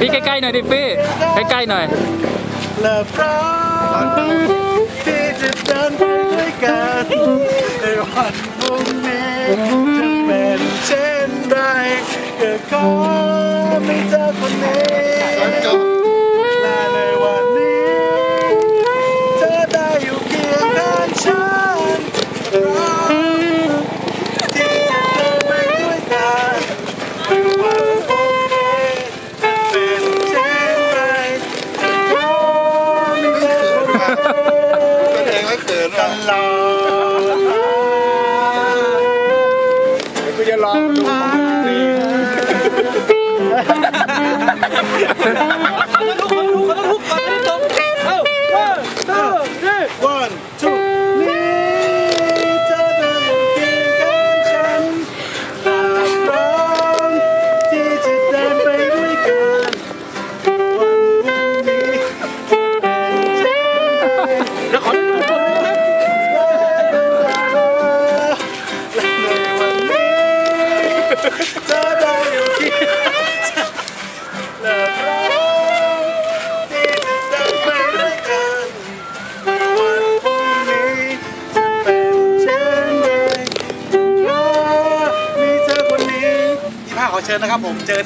พี่ใกล้ๆหน่อยดิพี่ใกล้ๆหน่อยและพร้อมที่จะเดินไปด้วยกันในวันพรุ่งนี้จะเป็นเช่นไรก็ขอมีเธอคนนี้ คนนี้เองไม่เขินตว่ะลอดกูจะลองดูสิวัน เธอได้อยู่ที่เลิกรักที่จะเดินไปด้วยกันวันพรุ่งนี้จะเป็นเช่นไรเพราะมีเธอคนนี้ที่ภาคขอเชิญนะครับผมเจอ